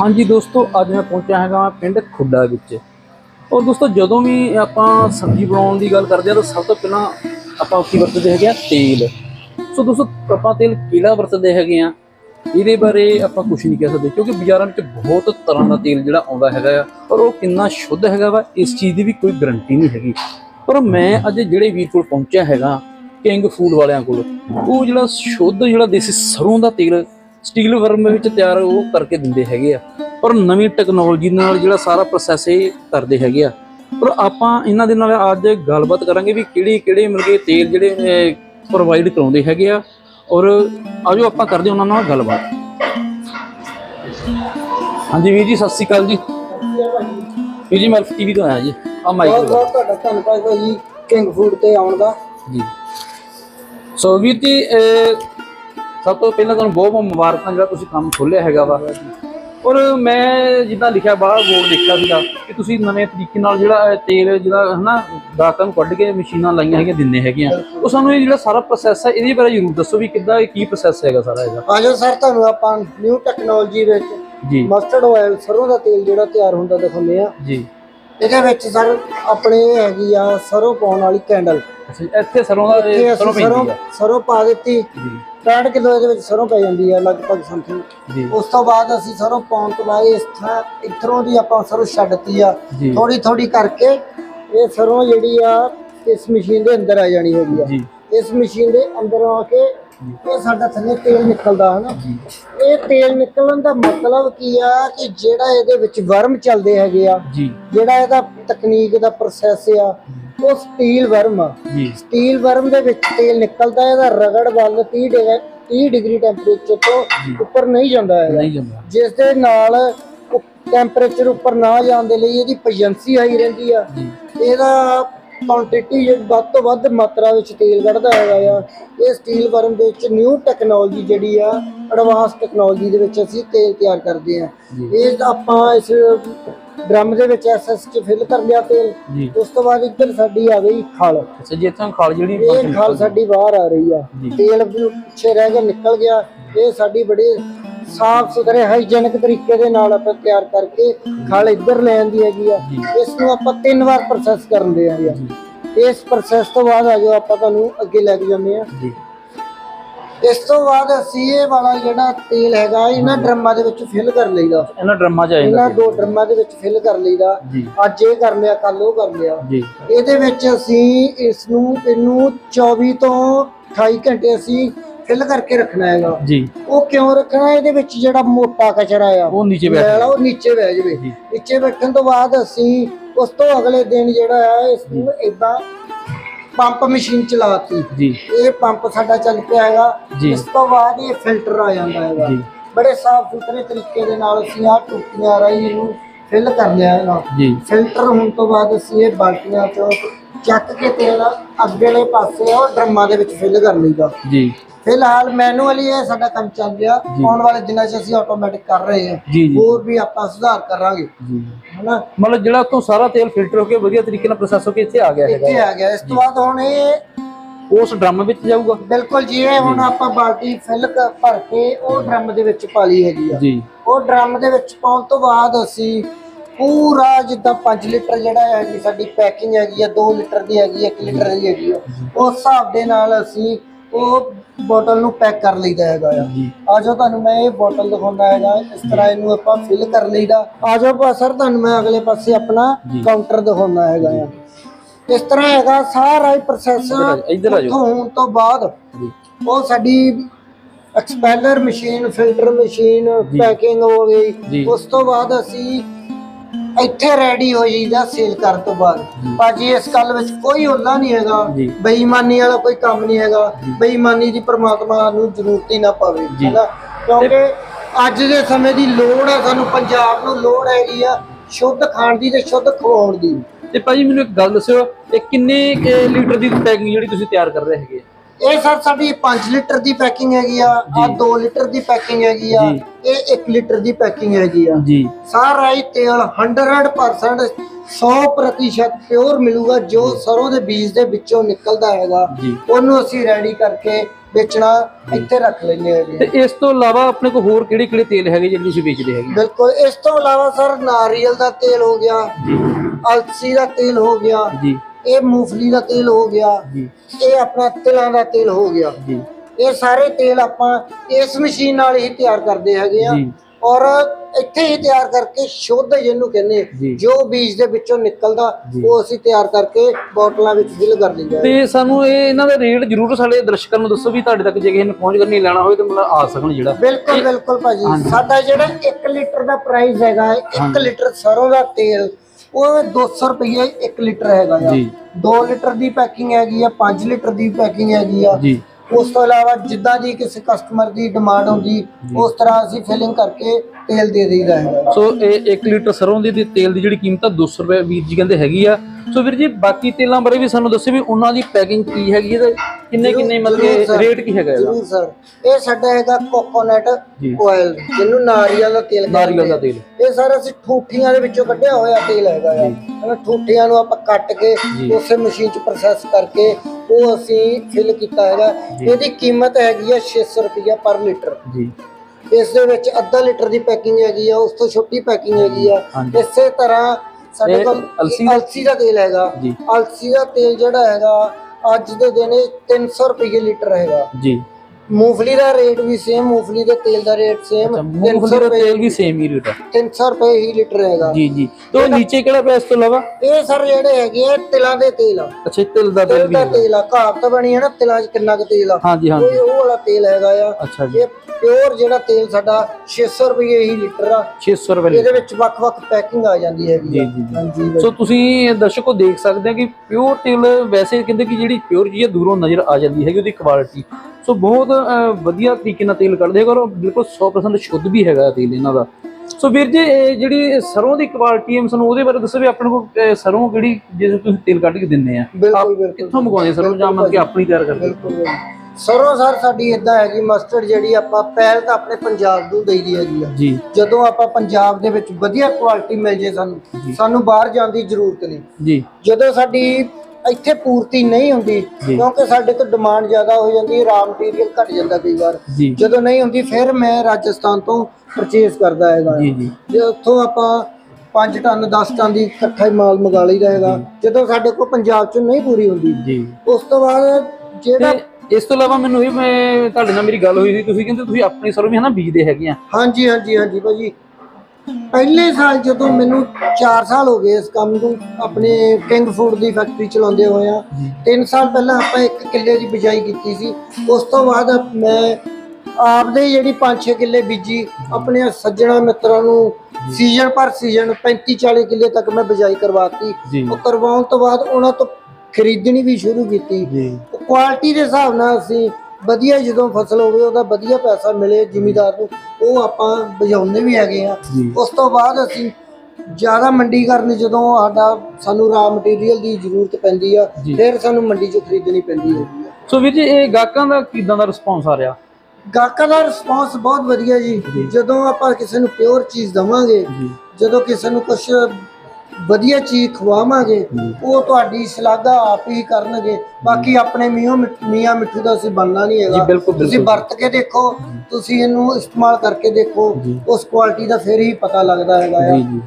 ਹਾਂਜੀ ਦੋਸਤੋ, ਅੱਜ ਮੈਂ ਪਹੁੰਚਿਆ ਹੈਗਾ ਪਿੰਡ ਖੁੱਡਾ ਵਿੱਚ। ਔਰ ਦੋਸਤੋ, ਜਦੋਂ ਵੀ ਆਪਾਂ ਸਬਜ਼ੀ ਬਣਾਉਣ ਦੀ ਗੱਲ ਕਰਦੇ ਆ ਤਾਂ ਸਭ ਤੋਂ ਪਹਿਲਾਂ ਆਪਾਂ ਕੀ ਵਰਤਦੇ ਹੈਗੇ ਆ? ਤੇਲ। ਸੋ ਦੋਸਤੋ, ਆਪਾਂ ਤੇਲ ਕਿਹੜਾ ਵਰਤਦੇ ਹੈਗੇ ਆ? ਇਹਦੇ ਬਾਰੇ ਆਪਾਂ ਕੁਝ ਨਹੀਂ ਕਹਿ ਸਕਦੇ, ਕਿਉਂਕਿ ਬਾਜ਼ਾਰਾਂ ਵਿੱਚ ਬਹੁਤ ਤਰ੍ਹਾਂ ਦਾ ਤੇਲ ਜਿਹੜਾ ਆਉਂਦਾ ਹੈਗਾ ਆ, ਔਰ ਉਹ ਕਿੰਨਾ ਸ਼ੁੱਧ ਹੈਗਾ ਵਾ, ਇਸ ਚੀਜ਼ ਦੀ ਵੀ ਕੋਈ ਗਰੰਟੀ ਨਹੀਂ ਹੈਗੀ। ਪਰ ਮੈਂ ਅੱਜ ਜਿਹੜੇ ਵੀਰ ਕੋਲ ਪਹੁੰਚਿਆ ਹੈਗਾ ਕਿੰਗ ਫੂਡ ਵਾਲਿਆਂ ਕੋਲ, ਉਹ ਜਿਹੜਾ ਸ਼ੁੱਧ ਜਿਹੜਾ ਦੇਸੀ ਸਰੋਂ ਦਾ ਤੇਲ ਸਟੀਲ ਵਰਮ ਵਿੱਚ ਤਿਆਰ ਉਹ ਕਰਕੇ ਦਿੰਦੇ ਹੈਗੇ ਆ। ਪਰ ਨਵੀਂ ਟੈਕਨੋਲੋਜੀ ਨਾਲ ਜਿਹੜਾ ਸਾਰਾ ਪ੍ਰੋਸੈਸ ਇਹ ਕਰਦੇ ਹੈਗੇ ਆ। ਪਰ ਆਪਾਂ ਇਹਨਾਂ ਦੇ ਨਾਲ ਅੱਜ ਗੱਲਬਾਤ ਕਰਾਂਗੇ ਵੀ ਕਿਹੜੇ ਕਿਹੜੇ ਮਿਲ ਕੇ ਤੇਲ ਜਿਹੜੇ ਪ੍ਰੋਵਾਈਡ ਕਰਾਉਂਦੇ ਹੈਗੇ ਆ। ਔਰ ਆਜੋ ਆਪਾਂ ਕਰਦੇ ਉਹਨਾਂ ਨਾਲ ਗੱਲਬਾਤ। ਹਾਂਜੀ ਵੀਰ ਜੀ ਸਤਿ ਸ਼੍ਰੀ ਅਕਾਲ ਜੀ। ਵੀਰ ਜੀ ਮੈਂ ਟੀਵੀ ਤੋਂ ਆਇਆ ਜੀ। ਆ ਮਾਈਕ ਬਹੁਤ ਬਹੁਤ ਤੁਹਾਡਾ ਧੰਨਵਾਦ ਭਾਜੀ ਕਿੰਗ ਫੂਡ ਤੇ ਆਉਣ ਦਾ। ਜੀ। ਸੋ ਵੀਰ ਜੀ ਸਭ ਤੋਂ ਪਹਿਲਾਂ ਤੁਹਾਨੂੰ ਬਹੁਤ ਬਹੁਤ ਮੁਬਾਰਕਾਂ ਜਿਹੜਾ ਤੁਸੀਂ ਕੰਮ ਖੋਲ੍ਹਿਆ ਹੈਗਾ ਵਾ। ਔਰ ਮੈਂ ਜਿੱਦਾਂ ਲਿਖਿਆ ਬਾਹਰ ਬੋਰਡ ਦੇਖਿਆ ਸੀਗਾ ਕਿ ਤੁਸੀਂ ਨਵੇਂ ਤਰੀਕੇ ਨਾਲ ਜਿਹੜਾ ਤੇਲ ਜਿਹੜਾ ਹਨਾ ਗਾਹਕਾਂ ਨੂੰ ਕੱਢ ਕੇ ਮਸ਼ੀਨਾਂ ਲਾਈਆਂ ਹੈਗੀਆਂ ਦਿੰਦੇ ਹੈਗੇ ਆ ਉਹ ਸਾਨੂੰ ਇਹ ਜਿਹੜਾ ਸਾਰਾ ਪ੍ਰੋਸੈਸ ਹੈ ਇਹਦੇ ਬਾਰੇ ਜ਼ਰੂਰ ਦੱਸੋ ਵੀ ਕਿੱਦਾਂ ਕੀ ਪ੍ਰੋਸੈਸ ਹੈਗਾ ਸਾਰਾ ਇਹਦਾ। ਆਜੋ ਸਰ ਤੁਹਾਨੂੰ ਆਪਾਂ ਨਿਊ ਟੈਕਨੋਲੋਜੀ ਵਿੱਚ ਜੀ। ਮਸਟਰਡ ਆਇਲ ਸਰੋਂ ਦਾ ਤੇਲ ਜਿਹੜਾ ਤਿਆਰ ਹੁੰਦਾ ਦਿਖਾਉਂਦੇ ਆ ਜੀ। ਇਹਦੇ ਵਿੱਚ ਸਰ ਆਪਣੇ ਹੈਗੀ ਆ ਸਰੋਂ ਪਾਉਣ ਵਾਲੀ ਕੈਂਡਲ। ਅੱਛਾ ਇੱਥੇ ਸਰੋਂ ਦਾ ਅਸੀਂ ਸਰੋਂ ਸਰੋਂ ਪੈਂਦੀ ਆ? ਸਰੋਂ ਪਾ ਦਿੱਤੀ। ਜੀ। 60 ਕਿਲੋ ਇਹਦੇ ਵਿੱਚ ਸਰੋਂ ਪੈ ਜਾਂਦੀ ਹੈ ਲਗਭਗ ਸਮਥਿੰਗ ਜੀ। ਉਸ ਤੋਂ ਬਾਅਦ ਅਸੀਂ ਸਰੋਂ ਪਾਉਣ ਤੋਂ ਬਾਅਦ ਇਸ ਥਾਂ ਇਥਰੋਂ ਦੀ ਆਪਾਂ ਸਰੋਂ ਛੱਡਤੀ ਆ। ਜੀ। ਥੋੜੀ ਥੋੜੀ ਕਰਕੇ ਇਹ ਸਰੋਂ ਜਿਹੜੀ ਆ ਇਸ ਮਸ਼ੀਨ ਦੇ ਅੰਦਰ ਆ ਜਾਣੀ ਹੈਗੀ ਆ। ਜੀ। ਇਸ ਮਸ਼ੀਨ ਦੇ ਅੰਦਰ ਆ ਕੇ ਇਹ ਸਾਡਾ ਥੱਲੇ ਤੇਲ ਨਿਕਲਦਾ ਹੈ ਨਾ ਜੀ ਇਹ ਤੇਲ ਨਿਕਲਣ ਦਾ ਮਤਲਬ ਕੀ ਆ ਕਿ ਜਿਹੜਾ ਇਹਦੇ ਵਿੱਚ ਵਰਮ ਚੱਲਦੇ ਹੈਗੇ ਆ ਜਿਹੜਾ ਇਹਦਾ ਤਕਨੀਕ ਦਾ ਪ੍ਰੋਸੈਸ ਆ ਉਹ ਸਟੀਲ ਵਰਮ ਆ। ਸਟੀਲ ਵਰਮ ਦੇ ਵਿੱਚ ਤੇਲ ਨਿਕਲਦਾ ਇਹਦਾ ਰਗੜ ਵੱਲ 30 ਡਿਗਰੀ 30 ਡਿਗਰੀ ਟੈਂਪਰੇਚਰ ਤੋਂ ਉੱਪਰ ਨਹੀਂ ਜਾਂਦਾ ਜਾਂਦਾ। ਜਿਸ ਦੇ ਨਾਲ ਟੈਂਪਰੇਚਰ ਉੱਪਰ ਨਾ ਜਾਣ ਦੇ ਲਈ ਇਹਦੀ ਪਜੈਂਸੀ ਹਾਈ ਰਹਿੰਦੀ ਆ। ਇਹਦਾ ਕੁਆਂਟੀਟੀ ਵੱਧ ਤੋਂ ਵੱਧ ਮਾਤਰਾ ਵਿੱਚ ਤੇਲ ਕੱਢਦਾ ਹੈਗਾ ਆ। ਇਹ ਸਟੀਲ ਵਰਮ ਦੇ ਵਿੱਚ ਨਿਊ ਟੈਕਨੋਲੋਜੀ ਜਿਹੜੀ ਆ ਐਡਵਾਂਸ ਟੈਕਨੋਲੋਜੀ ਦੇ ਵਿੱਚ ਅਸੀਂ ਤੇਲ ਤਿਆਰ ਕਰਦੇ ਆ। ਇਹ ਆਪਾਂ ਇਸ ਡਰਮ ਦੇ ਵਿੱਚ ਐਸਐਸ ਚ ਫਿਲ ਕਰ ਲਿਆ ਤੇਲ। ਉਸ ਤੋਂ ਬਾਅਦ ਇੱਧਰ ਸਾਡੀ ਆ ਗਈ ਖਲ। ਅੱਛਾ ਜੀ ਇੱਥੋਂ ਖਾਲ ਜਿਹੜੀ ਇਹ ਖਲ ਸਾਡੀ ਬਾਹਰ ਆ ਰਹੀ ਆ। ਤੇਲ ਪਿੱਛੇ ਰਹਿ ਕੇ ਨਿਕਲ ਗਿਆ। ਇਹ ਸਾਡੀ ਬੜੀ ਸਾਫ਼ ਸੁਥਰੇ ਹਾਈਜੈਨਿਕ ਤਰੀਕੇ ਦੇ ਨਾਲ ਆਪਾਂ ਤਿਆਰ ਕਰਕੇ ਖਲ ਇੱਧਰ ਲੈ ਆਂਦੀ ਹੈਗੀ ਆ। ਇਸ ਨੂੰ ਆਪਾਂ ਤਿੰਨ ਵਾਰ ਪ੍ਰੋਸੈਸ ਕਰਨ ਦੇ ਆ ਇਸ ਪ੍ਰੋਸੈਸ ਤੋਂ ਬਾਅਦ ਆ ਜੋ ਆਪਾਂ ਤੁਹਾਨੂੰ ਅੱਗੇ ਲੈ ਕੇ ਜਾਂਦੇ ਆ। ਜੀ। ਇਸ ਤੋਂ ਬਾਅਦ ਅਸੀਂ ਇਹ ਵਾਲਾ ਜਿਹੜਾ ਤੇਲ ਹੈਗਾ ਇਹਨਾਂ ਡਰਮਾਂ ਦੇ ਵਿੱਚ ਫਿਲ ਕਰ ਲਈਦਾ। ਇਹਨਾਂ ਡਰਮਾਂ ਚ ਆ ਜਾਂਦਾ ਇਹਨਾਂ ਦੋ ਡਰਮਾਂ ਦੇ ਵਿੱਚ ਫਿਲ ਕਰ ਲਈਦਾ। ਅੱਜ ਇਹ ਕਰ ਲਿਆ ਕੱਲ ਉਹ ਕਰ ਲਿਆ ਇਹਦੇ ਵਿੱਚ ਅਸੀਂ ਇਸ ਨੂੰ ਇਹਨੂੰ 24 ਤੋਂ 28 ਘੰਟੇ ਅਸੀਂ ਫਿਲ ਕਰਕੇ ਰੱਖਣਾ ਹੈਗਾ। ਜੀ। ਉਹ ਕਿਉਂ ਰੱਖਣਾ? ਇਹਦੇ ਵਿੱਚ ਜਿਹੜਾ ਮੋਟਾ ਕਚਰਾ ਆ ਉਹ ਨੀਚੇ ਬੈਠ ਮੈਲਾ ਉਹ ਨੀਚੇ ਬਹਿ ਜਾਵੇ। ਨੀਚੇ ਬੈਠਣ ਤੋਂ ਬਾਅਦ ਅਸੀਂ ਉਸ ਤੋਂ ਅਗਲੇ ਦਿਨ ਜਿਹੜਾ ਆ ਇਸ ਨੂੰ ਇਦਾਂ ਪੰਪ ਮਸ਼ੀਨ ਚਲਾਤੀ। ਜੀ। ਇਹ ਪੰਪ ਸਾਡਾ ਚੱਲ ਪਿਆ ਹੈਗਾ। ਇਸ ਤੋਂ ਬਾਅਦ ਇਹ ਫਿਲਟਰ ਆ ਜਾਂਦਾ ਹੈਗਾ। ਜੀ। ਬੜੇ ਸਾਫ਼ ਸੁਥਰੇ ਤਰੀਕੇ ਦੇ ਨਾਲ ਅਸੀਂ ਆਹ ਟੂਟੀਆਂ ਰਾਹੀਂ ਇਹਨੂੰ ਫਿਲ ਕਰ ਲਿਆ ਹੈਗਾ। ਜੀ। ਫਿਲਟਰ ਹੋਣ ਤੋਂ ਬਾਅਦ ਅਸੀਂ ਇਹ ਬਾਲਟੀਆਂ ਚੋਂ ਚੱਕ ਕੇ ਤੇਲ ਅੱਗੇਲੇ ਪਾਸੇ ਉਹ ਡਰਮਾਂ ਦੇ ਵਿੱਚ ਫਿਲ ਕਰ ਲਈਦਾ। ਜੀ। ਫਿਲਹਾਲ ਮੈਨੂਅਲੀ ਇਹ ਸਾਡਾ ਕੰਮ ਚੱਲ ਰਿਹਾ। ਆਉਣ ਵਾਲੇ ਦਿਨਾਂ 'ਚ ਅਸੀਂ ਆਟੋਮੈਟਿਕ ਕਰ ਰਹੇ ਹਾਂ। ਹੋਰ ਵੀ ਆਪਾਂ ਸੁਧਾਰ ਕਰਾਂਗੇ। ਹਨਾ? ਮਤਲਬ ਜਿਹੜਾ ਤੋਂ ਸਾਰਾ ਤੇਲ ਫਿਲਟਰ ਹੋ ਕੇ ਵਧੀਆ ਤਰੀਕੇ ਨਾਲ ਪ੍ਰੋਸੈਸ ਹੋ ਕੇ ਇੱਥੇ ਆ ਗਿਆ ਇੱਥੇ ਹੈਗਾ ਆ ਗਿਆ। ਇਸ ਤੋਂ ਬਾਅਦ ਹੁਣ ਇਹ ਉਸ ਡਰਮ ਵਿੱਚ ਜਾਊਗਾ? ਬਿਲਕੁਲ ਜੀ ਇਹ ਹੁਣ ਆਪਾਂ ਬਾਲਟੀ ਫਿਲ ਭਰ ਕੇ ਉਹ ਡਰਮ ਦੇ ਵਿੱਚ ਪਾ ਲਈ ਹੈਗੀ ਆ। ਜੀ। ਉਹ ਡਰਮ ਦੇ ਵਿੱਚ ਪਾਉਣ ਤੋਂ ਬਾਅਦ ਅਸੀਂ ਪੂਰਾ ਜਿੱਦਾਂ 5 ਲੀਟਰ ਜਿਹੜਾ ਹੈਗੀ ਸਾਡੀ ਪੈਕਿੰਗ ਹੈਗੀ ਆ 2 ਲੀਟਰ ਦੀ ਹੈਗੀ 1 ਲੀਟਰ ਦੀ ਹੈਗੀ ਆ। ਉਸ ਹਿਸਾਬ ਦੇ ਨਾਲ ਅਸੀਂ ਉਹ ਬੋਟਲ ਨੂੰ ਪੈਕ ਕਰ ਲਈਦਾ ਹੈਗਾ ਆ। ਜੀ। ਤੁਹਾਨੂੰ ਮੈਂ ਇਹ ਬੋਟਲ ਦਿਖਾਉਂਦਾ ਹੈਗਾ ਇਸ ਤਰ੍ਹਾਂ ਇਹਨੂੰ ਆਪਾਂ ਫਿਲ ਕਰ ਲਈਦਾ। ਆਜੋ ਪਾ ਸਰ ਤੁਹਾਨੂੰ ਮੈਂ ਅਗਲੇ ਪਾਸੇ ਆਪਣਾ ਜੀ। ਕਾਊਂਟਰ ਦਿਖਾਉਂਦਾ ਹੈਗਾ ਆ। ਇਸ ਤਰ੍ਹਾਂ ਹੈਗਾ ਸਾਰਾ ਹੀ ਪ੍ਰੋਸੈਸ ਇੱਧਰ ਆ ਜਾਓ ਹੋਣ ਤੋਂ ਬਾਅਦ ਜੀ। ਉਹ ਸਾਡੀ ਐਕਸਪੈਲਰ ਮਸ਼ੀਨ ਫਿਲਟਰ ਮਸ਼ੀਨ ਜੀ। ਪੈਕਿੰਗ ਹੋ ਜੀ। ਗਈ ਉਸ ਤੋਂ ਬਾਅਦ ਅਸੀਂ ਇੱਥੇ ਰੈਡੀ ਹੋ ਜਾਈਦਾ ਸੇਲ ਕਰਨ ਤੋਂ ਬਾਅਦ। ਭਾਜੀ ਇਸ ਗੱਲ ਵਿੱਚ ਕੋਈ ਹੁੱਲਾ ਨਹੀਂ ਹੈਗਾ। ਬੇਈਮਾਨੀ ਵਾਲਾ ਕੋਈ ਕੰਮ ਨਹੀਂ ਹੈਗਾ। ਬੇਈਮਾਨੀ ਦੀ ਪ੍ਰਮਾਤਮਾ ਨੂੰ ਜ਼ਰੂਰਤ ਹੀ ਨਾ ਪਵੇ। ਹੈਨਾ? ਕਿਉਂਕਿ ਅੱਜ ਦੇ ਸਮੇਂ ਦੀ ਲੋੜ ਹੈ ਸਾਨੂੰ ਪੰਜਾਬ ਨੂੰ ਲੋੜ ਹੈਗੀ ਆ ਸ਼ੁੱਧ ਖਾਣ ਦੀ ਤੇ ਸ਼ੁੱਧ ਖਵਾਉਣ ਦੀ। ਤੇ ਭਾਜੀ ਮੈਨੂੰ ਇੱਕ ਗੱਲ ਦੱਸਿਓ ਇਹ ਕਿੰਨੇ ਲੀਟਰ ਦੀ ਪੈਕਿੰਗ ਜਿਹੜੀ ਤੁਸੀਂ ਤਿਆਰ ਕਰ ਰਹੇ ਹੈਗੇ? ਇਹ ਸਰ ਸਾਡੀ 5 ਲੀਟਰ ਦੀ ਪੈਕਿੰਗ ਹੈਗੀ ਆ ਆ 2 ਲੀਟਰ ਦੀ ਪੈਕਿੰਗ ਹੈਗੀ ਆ। ਇਹ 1 ਲੀਟਰ ਦੀ ਪੈਕਿੰਗ ਹੈਗੀ ਆ। ਜੀ। ਸਾਰਾ ਹੀ ਤੇਲ 100% 100% ਪਿਓਰ ਮਿਲੂਗਾ ਜੋ ਸਰੋਂ ਦੇ ਬੀਜ ਦੇ ਵਿੱਚੋਂ ਨਿਕਲਦਾ ਹੈਗਾ ਉਹਨੂੰ ਅਸੀਂ ਰੈਡੀ ਕਰਕੇ ਵੇਚਣਾ ਇੱਥੇ ਰੱਖ ਲੈਂਦੇ ਹੈਗੇ ਤੇ ਇਸ ਤੋਂ ਇਲਾਵਾ ਆਪਣੇ ਕੋਲ ਹੋਰ ਕਿਹੜੇ ਕਿਹੜੇ ਤੇਲ ਹੈਗੇ ਜਿਹੜੇ ਤੁਸੀਂ ਵੇਚਦੇ ਹੈਗੇ? ਬਿਲਕੁਲ ਇਸ ਤੋਂ ਇਲਾਵਾ ਸਰ ਨਾਰੀਅਲ ਦਾ ਤੇਲ ਹੋ ਗਿਆ ਅਲਸੀ ਦਾ ਤੇਲ ਹੋ ਗਿਆ ਜੀ। ਇਹ ਮੂੰਗਫਲੀ ਦਾ ਤੇਲ ਹੋ ਗਿਆ। ਜੀ। ਇਹ ਆਪਣਾ ਤਿਲਾਂ ਦਾ ਤੇਲ ਹੋ ਗਿਆ। ਜੀ। ਇਹ ਸਾਰੇ ਤੇਲ ਆਪਾਂ ਇਸ ਮਸ਼ੀਨ ਨਾਲ ਹੀ ਤਿਆਰ ਕਰਦੇ ਹੈਗੇ ਆ। ਔਰ ਇੱਥੇ ਹੀ ਤਿਆਰ ਕਰਕੇ ਸ਼ੁੱਧ ਜਿਹਨੂੰ ਕਹਿੰਦੇ ਜੀ। ਬੀਜ ਦੇ ਵਿੱਚੋਂ ਨਿਕਲਦਾ। ਉਹ ਅਸੀਂ ਤਿਆਰ ਕਰਕੇ ਬੋਟਲਾਂ ਵਿੱਚ ਫਿਲ ਕਰ ਲਈਦਾ। ਤੇ ਸਾਨੂੰ ਇਹ ਇਹਨਾਂ ਦਾ ਰੇਟ ਜ਼ਰੂਰ ਸਾਡੇ ਦਰਸ਼ਕਾਂ ਨੂੰ ਦੱਸੋ ਵੀ ਤੁਹਾਡੇ ਤੱਕ ਜੇ ਕਿਸੇ ਨੇ ਪਹੁੰਚ ਕਰਨੀ ਲੈਣਾ ਹੋਵੇ ਤਾਂ ਮਤਲਬ ਆ ਸਕਣ ਜਿਹੜਾ। ਬਿਲਕੁਲ ਬਿਲਕੁਲ ਭਾਜੀ। ਸਾਡਾ ਜਿਹੜਾ 1 ਲੀਟਰ ਦਾ ਪ੍ਰਾਈਸ ਹੈਗਾ 1 ਲੀਟਰ ਸਰੋਂ ਦਾ ਤੇਲ ਉਹ 200 ਰੁਪਏ 1 ਲੀਟਰ ਹੈਗਾ ਆ। ਜੀ। 2 ਲੀਟਰ ਦੀ ਪੈਕਿੰਗ ਹੈਗੀ ਆ 5 ਲੀਟਰ ਦੀ ਪੈਕਿੰਗ ਹੈਗੀ ਆ। ਜੀ। ਉਸ ਤੋਂ ਇਲਾਵਾ ਜਿੱਦਾਂ ਦੀ ਕਿਸੇ ਕਸਟਮਰ ਦੀ ਡਿਮਾਂਡ ਹੁੰਦੀ ਉਸ ਤਰ੍ਹਾਂ ਅਸੀਂ ਫਿਲਿੰਗ ਕਰਕੇ ਤੇਲ ਦੇ ਦੇਈਦਾ ਹੈਗਾ। ਸੋ ਇਹ 1 ਲੀਟਰ ਸਰੋਂ ਦੀ ਤੇ ਤੇਲ ਦੀ ਜਿਹੜੀ ਕੀਮਤ ਆ 200 ਰੁਪਏ ਵੀਰ ਜੀ ਕਹਿੰਦੇ ਹੈਗੀ ਆ। ਸੋ ਵੀਰ ਜੀ ਬਾਕੀ ਤੇਲਾਂ ਬਾਰੇ ਵੀ ਸਾਨੂੰ ਦੱਸੋ ਵੀ ਉਹਨਾਂ ਦੀ ਪੈਕਿੰਗ ਕੀ ਹੈਗੀ ਤੇ ਕਿੰਨੇ ਕਿੰਨੇ ਮਤਲਬ ਜ਼ਰੂਰ ਸਰ। ਰੇਟ ਕੀ ਹੈਗਾ ਇਹਦਾ ਜ਼ਰੂਰ ਸਰ ਇਹ ਸਾਡਾ ਹੈਗਾ ਕੋਕੋਨਟ ਜੀ। ਆਇਲ ਜਿਹਨੂੰ ਨਾਰੀਅਲ ਦਾ ਤੇਲ ਕਹਿੰਦੇ ਨਾਰੀਅਲ ਦਾ ਆ। ਤੇਲ ਇਹ ਸਾਰਾ ਅਸੀਂ ਠੂਠੀਆਂ ਦੇ ਵਿੱਚੋਂ ਕੱਢਿਆ ਹੋਇਆ ਤੇਲ ਹੈਗਾ ਆ ਇਹਨਾਂ ਠੂਠੀਆਂ ਨੂੰ ਆਪਾਂ ਕੱਟ ਕੇ ਜੀ। ਉਸੇ ਮਸ਼ੀਨ 'ਚ ਪ੍ਰੋਸੈਸ ਕਰਕੇ ਉਹ ਅਸੀਂ ਫਿਲ ਕੀਤਾ ਹੈਗਾ ਇਹਦੀ ਕੀਮਤ ਹੈਗੀ ਆ 600 ਰੁਪਇਆ ਪਰ ਲੀਟਰ ਜੀ ਇਸ ਦੇ ਵਿੱਚ ਅੱਧਾ ਲੀਟਰ ਦੀ ਪੈਕਿੰਗ ਹੈਗੀ ਆ ਉਸ ਤੋਂ ਛੋਟੀ ਪੈਕਿੰਗ ਹੈਗੀ ਆ ਹਾਂਜੀ। ਇਸੇ ਤਰ੍ਹਾਂ ਸਾਡੇ ਕੋਲ ਅਲਸੀ ਅਲਸੀ ਦਾ ਤੇਲ ਹੈਗਾ। ਜੀ। ਅਲਸੀ ਦਾ ਤੇਲ ਜਿਹੜਾ ਹੈਗਾ ਅੱਜ ਦੇ ਦਿਨ ਇਹ 300 ਰੁਪਏ ਲੀਟਰ ਹੈਗਾ। ਜੀ। ਮੂੰਗਫਲੀ ਦਾ ਰੇਟ ਵੀ ਸੇਮ ਮੂੰਗਫਲੀ ਦੇ ਤੇਲ ਦਾ ਰੇਟ ਸੇਮ ਦਾ ਤੇਲ ਵੀ ਸੇਮ ਹੀ ਰੇਟ ਆ। 300 ਰੁਪਏ ਹੀ ਲੀਟਰ ਹੈਗਾ। ਜੀ ਜੀ। ਤੇ ਉਹ ਨੀਚੇ ਕਿਹੜਾ ਪਿਆ ਇਸ ਤੋਂ ਇਲਾਵਾ? ਇਹ ਸਰ ਜਿਹੜੇ ਹੈਗੇ ਆ ਤਿਲਾਂ ਦੇ ਤੇਲ ਆ। ਅੱਛਾ ਤਿਲ ਦਾ ਤੇਲ ਤਿਲ ਦਾ ਤੇਲ ਆ। ਕਹਾਵਤ ਬਣੀ ਹੈ ਨਾ ਤਿਲਾਂ 'ਚ ਕਿੰਨਾ ਕੁ ਤੇਲ ਆ। ਹਾਂਜੀ ਹਾਂਜੀ ਉਹ ਉਹ ਵਾਲਾ ਤੇਲ ਹੈਗਾ ਆ। ਅੱਛਾ ਜੀ। ਇਹ ਪਿਓਰ ਜਿਹੜਾ ਤੇਲ ਸਾਡਾ 600 ਰੁਪਏ ਹੀ ਲੀਟਰ ਆ। 600 ਰੁਪਏ ਇਹਦੇ ਵਿੱਚ ਵੱਖ-ਵੱਖ ਪੈਕਿੰਗ ਆ ਜਾਂਦੀ ਹੈਗੀ ਜੀ ਆ। ਜੀ ਜੀ ਹਾਂਜੀ ਬਾਈ। ਸੋ ਤੁਸੀਂ ਦਰਸ਼ਕੋ ਦੇਖ ਸਕਦੇ ਹੋ ਕਿ ਪਿਓਰ ਤੇਲ ਵੈਸੇ ਕਹਿੰਦੇ ਕਿ ਜਿਹੜੀ ਪਿਓਰ ਚੀਜ਼ ਹੈ ਦੂਰੋਂ ਨਜ਼ਰ ਆ ਜਾਂਦੀ ਹੈਗੀ ਉਹਦੀ ਕੁਆਲਿਟੀ ਸੋ ਬਹੁਤ ਅਹ, ਵਧੀਆ ਤਰੀਕੇ ਨਾਲ ਤੇਲ ਕੱਢਦੇ ਹੈਗਾ ਔਰ ਬਿਲਕੁਲ 100% ਸ਼ੁੱਧ ਵੀ ਹੈਗਾ ਤੇਲ ਇਹਨਾਂ ਦਾ। ਸੋ ਵੀਰ ਜੀ ਇਹ ਜਿਹੜੀ ਸਰੋਂ ਦੀ ਕੁਆਲਿਟੀ ਹੈ ਸਾਨੂੰ ਉਹਦੇ ਬਾਰੇ ਦੱਸੋ ਵੀ ਆਪਣੇ ਕੋਲ ਅਹ, ਸਰੋਂ ਕਿਹੜੀ ਜਿਸ ਤੁਸੀਂ ਤੇਲ ਕੱਢ ਕੇ ਦਿੰਦੇ ਆ। ਬਿਲਕੁਲ ਬਿਲਕੁਲ। ਕਿੱਥੋਂ ਮੰਗਵਾਉਂਦੇ ਸਰੋਂ ਜਾਂ ਮਤਲਬ ਕਿ ਆਪਣੀ ਤਿਆਰ ਕਰਦੇ ਬਿਲਕੁਲ। ਸਰੋਂ ਸਰ ਸਾਡੀ ਇਦਾਂ ਹੈਗੀ ਮਸਟਰਡ ਜਿਹੜੀ ਆਪਾਂ ਪਹਿਲ ਤਾਂ ਆਪਣੇ ਪੰਜਾਬ ਨੂੰ ਦੇਈਦੀ ਹੈਗੀ ਆ। ਜੀ। ਜਦੋਂ ਆਪਾਂ ਪੰਜਾਬ ਦੇ ਵਿੱਚ ਵਧੀਆ ਕੁਆਲਿਟੀ ਮਿਲ ਜੇ ਸਾਨੂੰ ਸਾਨੂੰ ਬਾਹਰ ਜਾਣ ਦੀ ਜ਼ਰੂਰਤ ਨਹੀਂ। ਜੀ। ਜਦੋਂ ਸਾਡੀ ਇੱਥੇ ਪੂਰਤੀ ਨਹੀਂ ਹੁੰਦੀ ਕਿਉਂਕਿ ਸਾਡੇ ਤੋਂ ਡਿਮਾਂਡ ਜ਼ਿਆਦਾ ਹੋ ਜਾਂਦੀ ਹੈ ਰਾ ਮਟੀਰੀਅਲ ਘਟ ਜਾਂਦਾ ਕਈ ਵਾਰ। ਜਦੋਂ ਨਹੀਂ ਹੁੰਦੀ ਫਿਰ ਮੈਂ ਰਾਜਸਥਾਨ ਤੋਂ ਪਰਚੇਸ ਕਰਦਾ ਹੈਗਾ। ਜੀ ਜੀ। ਜੇ ਉੱਥੋਂ ਆਪਾਂ 5 ਟਨ 10 ਟਨ ਦੀ ਇਕੱਠਾ ਹੀ ਮਾਲ ਮੰਗਾ ਲਈਦਾ ਹੈਗਾ ਜਦੋਂ ਸਾਡੇ ਕੋਲ ਪੰਜਾਬ 'ਚ ਨਹੀਂ ਪੂਰੀ ਹੁੰਦੀ ਉਸ ਤੋਂ ਬਾਅਦ ਜਿਹੜਾ ਇਸ ਤੋਂ ਇਲਾਵਾ ਮੈਨੂੰ ਇਹ ਮੈਂ ਤੁਹਾਡੇ ਨਾਲ ਮੇਰੀ ਗੱਲ ਹੋਈ ਸੀ ਤੁਸੀਂ ਕਹਿੰਦੇ ਤੁਸੀਂ ਆਪਣੀ ਸਰੋਂ ਵੀ ਹਨਾ ਬੀਜਦੇ ਹੈਗੇ ਆ। ਹਾਂਜੀ ਹਾਂਜੀ ਹਾਂਜੀ ਭਾਜੀ। ਪਹਿਲੇ ਸਾਲ ਜਦੋਂ ਮੈਨੂੰ 4 ਸਾਲ ਹੋ ਗਏ ਇਸ ਕੰਮ ਨੂੰ ਆਪਣੇ ਕਿੰਗ ਫੂਡ ਦੀ ਫੈਕਟਰੀ ਚਲਾਉਂਦੇ ਹੋਏ ਆ 3 ਸਾਲ ਪਹਿਲਾਂ ਆਪਾਂ ਇੱਕ ਕਿੱਲੇ ਦੀ ਬਿਜਾਈ ਕੀਤੀ ਸੀ। ਉਸ ਤੋਂ ਬਾਅਦ ਮੈਂ ਆਪਦੇ ਜਿਹੜੀ 5-6 ਕਿੱਲੇ ਬੀਜੀ ਆਪਣੇ ਸੱਜਣਾ ਮਿੱਤਰਾਂ ਨੂੰ ਸੀਜ਼ਨ ਪਰ ਸੀਜ਼ਨ 35-40 ਕਿੱਲੇ ਤੱਕ ਮੈਂ ਬਿਜਾਈ ਕਰਵਾਤੀ। ਉਹ ਕਰਵਾਉਣ ਤੋਂ ਬਾਅਦ ਉਹਨਾਂ ਤੋਂ ਖਰੀਦਣੀ ਵੀ ਸ਼ੁਰੂ ਕੀਤੀ। ਕੁਆਲਿਟੀ ਦੇ ਹਿਸਾਬ ਨਾਲ ਅਸੀਂ ਵਧੀਆ ਜਦੋਂ ਫਸਲ ਹੋਵੇ ਉਹਦਾ ਵਧੀਆ ਪੈਸਾ ਮਿਲੇ ਜ਼ਿਮੀਦਾਰ ਨੂੰ ਉਹ ਆਪਾਂ ਬਜਾਉਂਦੇ ਵੀ ਹੈਗੇ ਆ। ਜੀ। ਉਸ ਤੋਂ ਬਾਅਦ ਅਸੀਂ ਜ਼ਿਆਦਾ ਮੰਡੀ ਕਰਨ ਜਦੋਂ ਸਾਡਾ ਸਾਨੂੰ ਰਾ ਮਟੀਰੀਅਲ ਦੀ ਜ਼ਰੂਰਤ ਪੈਂਦੀ ਆ ਜੀ। ਫਿਰ ਸਾਨੂੰ ਮੰਡੀ 'ਚੋਂ ਖਰੀਦਣੀ ਪੈਂਦੀ ਹੈਗੀ ਆ ਸੋ ਵੀਰ ਜੀ ਇਹ ਗਾਹਕਾਂ ਦਾ ਕਿਦਾਂ ਦਾ ਰਿਸਪੌਂਸ ਆ ਰਿਹਾ? ਗਾਹਕਾਂ ਦਾ ਰਿਸਪੌਂਸ ਬਹੁਤ ਵਧੀਆ ਜੀ। ਜੀ। ਜਦੋਂ ਆਪਾਂ ਕਿਸੇ ਨੂੰ ਪਿਓਰ ਚੀਜ਼ ਦਵਾਂਗੇ ਜੀ। ਜਦੋਂ ਕਿਸੇ ਨੂੰ ਕੁਝ ਵਧੀਆ ਚੀਜ਼ ਖਵਾਵਾਂਗੇ। ਉਹ ਤੁਹਾਡੀ ਸ਼ਲਾਘਾ ਆਪ ਹੀ ਕਰਨਗੇ। ਬਾਕੀ ਆਪਣੇ ਮੀਆਂ ਮੀਆਂ ਮਿੱਠੂ ਦਾ ਅਸੀਂ ਬਣਨਾ ਨਹੀਂ ਹੈਗਾ। ਤੁਸੀਂ ਵਰਤ ਕੇ ਦੇਖੋ ਤੁਸੀਂ ਇਹਨੂੰ ਇਸਤੇਮਾਲ ਕਰਕੇ ਦੇਖੋ। ਉਸ ਕੁਆਲਿਟੀ ਦਾ ਫਿਰ ਹੀ ਪਤਾ ਲੱਗਦਾ ਹੈਗਾ ਆ। ਜੀ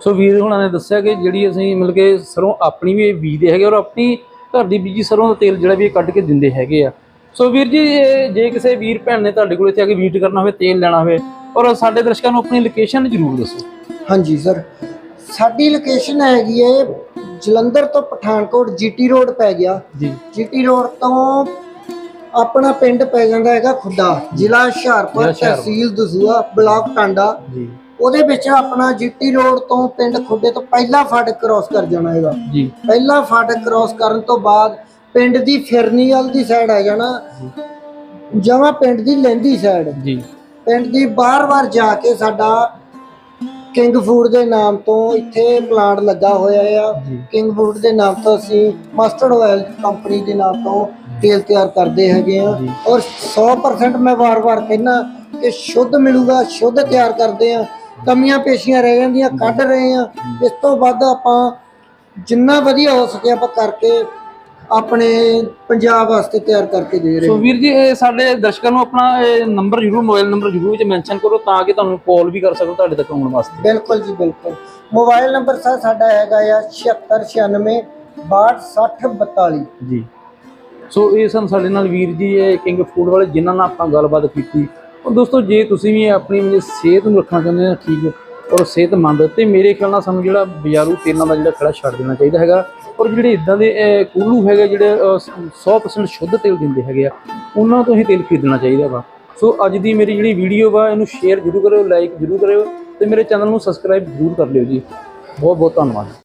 ਸੋ ਵੀਰ ਹੁਣਾਂ ਨੇ ਦੱਸਿਆ ਕਿ ਜਿਹੜੀ ਅਸੀਂ ਮਿਲ ਕੇ ਸਰੋਂ ਆਪਣੀ ਵੀ ਬੀਜਦੇ ਹੈਗੇ ਔਰ ਆਪਣੀ ਘਰ ਦੀ ਬੀਜੀ ਸਰੋਂ ਦਾ ਤੇਲ ਜਿਹੜਾ ਵੀ ਕੱਢ ਕੇ ਦਿੰਦੇ ਹੈਗੇ ਆ। ਸੋ ਵੀਰ ਜੀ ਜੇ ਕਿਸੇ ਵੀਰ ਭੈਣ ਨੇ ਤੁਹਾਡੇ ਕੋਲ ਇੱਥੇ ਆ ਕੇ ਵਿਜ਼ਿਟ ਕਰਨਾ ਹੋਵੇ ਤੇਲ ਲੈਣਾ ਹੋਵੇ ਔਰ ਸਾਡੇ ਦਰਸ਼ਕਾਂ ਨੂੰ ਆਪਣੀ ਲੋਕੇਸ਼ਨ ਜ਼ਰੂਰ ਦੱਸੋ। ਹਾਂਜੀ ਸਰ ਸਾਡੀ ਲੋਕੇਸ਼ਨ ਹੈਗੀ ਹੈ ਜਲੰਧਰ ਤੋਂ ਪਠਾਨਕੋਟ ਜੀਟੀ ਰੋਡ ਪੈ ਗਿਆ। ਜੀ। ਜੀਟੀ ਰੋਡ ਤੋਂ ਆਪਣਾ ਪਿੰਡ ਪੈ ਜਾਂਦਾ ਹੈਗਾ ਖੁੱਡਾ ਜ਼ਿਲ੍ਹਾ ਹੁਸ਼ਿਆਰਪੁਰ। ਤਹਿਸੀਲ ਦਸੂਆ ਬਲਾਕ ਟਾਂਡਾ। ਜੀ। ਉਹਦੇ ਵਿੱਚ ਆਪਣਾ ਜੀਟੀ ਰੋਡ ਤੋਂ ਪਿੰਡ ਖੁੱਡੇ ਤੋਂ ਪਹਿਲਾ ਫਾਟਕ ਕ੍ਰਾਸ ਕਰ ਜਾਣਾ ਹੈਗਾ। ਜੀ। ਪਹਿਲਾ ਫਾਟਕ ਕ੍ਰਾਸ ਕਰਨ ਤੋਂ ਬਾਅਦ ਪਿੰਡ ਦੀ ਫਿਰਨੀ ਵਾਲ ਦੀ ਸਾਈਡ ਆ ਜਾਣਾ। ਜਮਾ ਪਿੰਡ ਦੀ ਲੈਂਦੀ ਸਾਈਡ ਜੀ। ਪਿੰਡ ਦੀ ਬਾਰ-ਬਾਰ ਜਾ ਕੇ ਸਾਡਾ ਕਿੰਗ ਫੂਡ ਦੇ ਨਾਮ ਤੋਂ ਇੱਥੇ ਪਲਾਂਟ ਲੱਗਾ ਹੋਇਆ ਆ। ਕਿੰਗ ਫੂਡ ਦੇ ਨਾਮ ਤੋਂ ਅਸੀਂ ਮਸਟਰਡ ਆਇਲ ਕੰਪਨੀ ਦੇ ਨਾਮ ਤੋਂ ਤੇਲ ਤਿਆਰ ਕਰਦੇ ਹੈਗੇ ਆ। ਔਰ 100% ਮੈਂ ਵਾਰ-ਵਾਰ ਕਹਿੰਦਾ ਕਿ ਸ਼ੁੱਧ ਮਿਲੂਗਾ ਸ਼ੁੱਧ ਤਿਆਰ ਕਰਦੇ ਆ। ਕਮੀਆਂ ਪੇਸ਼ੀਆਂ ਰਹਿ ਜਾਂਦੀਆਂ ਕੱਢ ਰਹੇ ਆ। ਇਸ ਤੋਂ ਵੱਧ ਆਪਾਂ ਜਿੰਨਾ ਵਧੀਆ ਹੋ ਸਕੇ ਆਪਾਂ ਕਰਕੇ ਆਪਣੇ ਪੰਜਾਬ ਵਾਸਤੇ ਤਿਆਰ ਕਰਕੇ ਦੇ ਰਹੇ ਸੋ ਵੀਰ ਜੀ ਇਹ ਸਾਡੇ ਦਰਸ਼ਕਾਂ ਨੂੰ ਆਪਣਾ ਨੰਬਰ ਜ਼ਰੂਰ ਮੋਬਾਈਲ ਨੰਬਰ ਜ਼ਰੂਰ ਵਿੱਚ ਮੈਂਸ਼ਨ ਕਰੋ ਤਾਂ ਕਿ ਤੁਹਾਨੂੰ ਕਾਲ ਵੀ ਕਰ ਸਕੋ ਤੁਹਾਡੇ ਤੱਕ ਆਉਣ ਵਾਸਤੇ। ਬਿਲਕੁਲ ਜੀ ਬਿਲਕੁਲ। ਮੋਬਾਈਲ ਨੰਬਰ ਸਰ ਸਾਡਾ ਹੈਗਾ ਆ 7696 626042 ਜੀ। ਸੋ ਇਹ ਸਨ ਸਾਡੇ ਨਾਲ ਵੀਰ ਜੀ ਇਹ ਕਿੰਗ ਫੂਡ ਵਾਲੇ ਜਿਨ੍ਹਾਂ ਨਾਲ ਆਪਾਂ ਗੱਲਬਾਤ ਕੀਤੀ। ਔਰ ਦੋਸਤੋ ਜੇ ਤੁਸੀਂ ਵੀ ਆਪਣੀ ਮਤਲਬ ਸਿਹਤ ਨੂੰ ਰੱਖਣਾ ਚਾਹੁੰਦੇ ਹੋ ਠੀਕ ਔਰ ਸਿਹਤਮੰਦ ਤੇ ਮੇਰੇ ਖਿਆਲ ਨਾਲ ਸਾਨੂੰ ਜਿਹੜਾ ਬਾਜ਼ਾਰੂ ਤੇਲਾਂ ਦਾ ਜਿਹੜਾ ਖੜਾ ਛੱਡ ਦੇਣਾ ਚਾਹੀਦਾ ਹੈਗਾ। ਔਰ ਜਿਹੜੇ ਇਦਾਂ ਦੇ ਕੂਲੂ ਹੈਗੇ ਜਿਹੜੇ ਅਹ, 100% ਸ਼ੁੱਧ ਤੇਲ ਦਿੰਦੇ ਹੈਗੇ ਆ ਉਹਨਾਂ ਤੋਂ ਹੀ ਤੇਲ ਖਰੀਦਣਾ ਚਾਹੀਦਾ ਵਾ। ਸੋ ਅੱਜ ਦੀ ਮੇਰੀ ਜਿਹੜੀ ਵੀਡੀਓ ਵਾ ਇਹਨੂੰ ਸ਼ੇਅਰ ਜ਼ਰੂਰ ਕਰਿਓ ਲਾਈਕ ਜ਼ਰੂਰ ਕਰਿਓ ਤੇ ਮੇਰੇ ਚੈਨਲ ਨੂੰ ਸਬਸਕ੍ਰਾਈਬ ਜ਼ਰੂਰ ਕਰ ਲਿਓ ਜੀ। ਬਹੁਤ ਬਹੁਤ ਧੰਨਵਾਦ।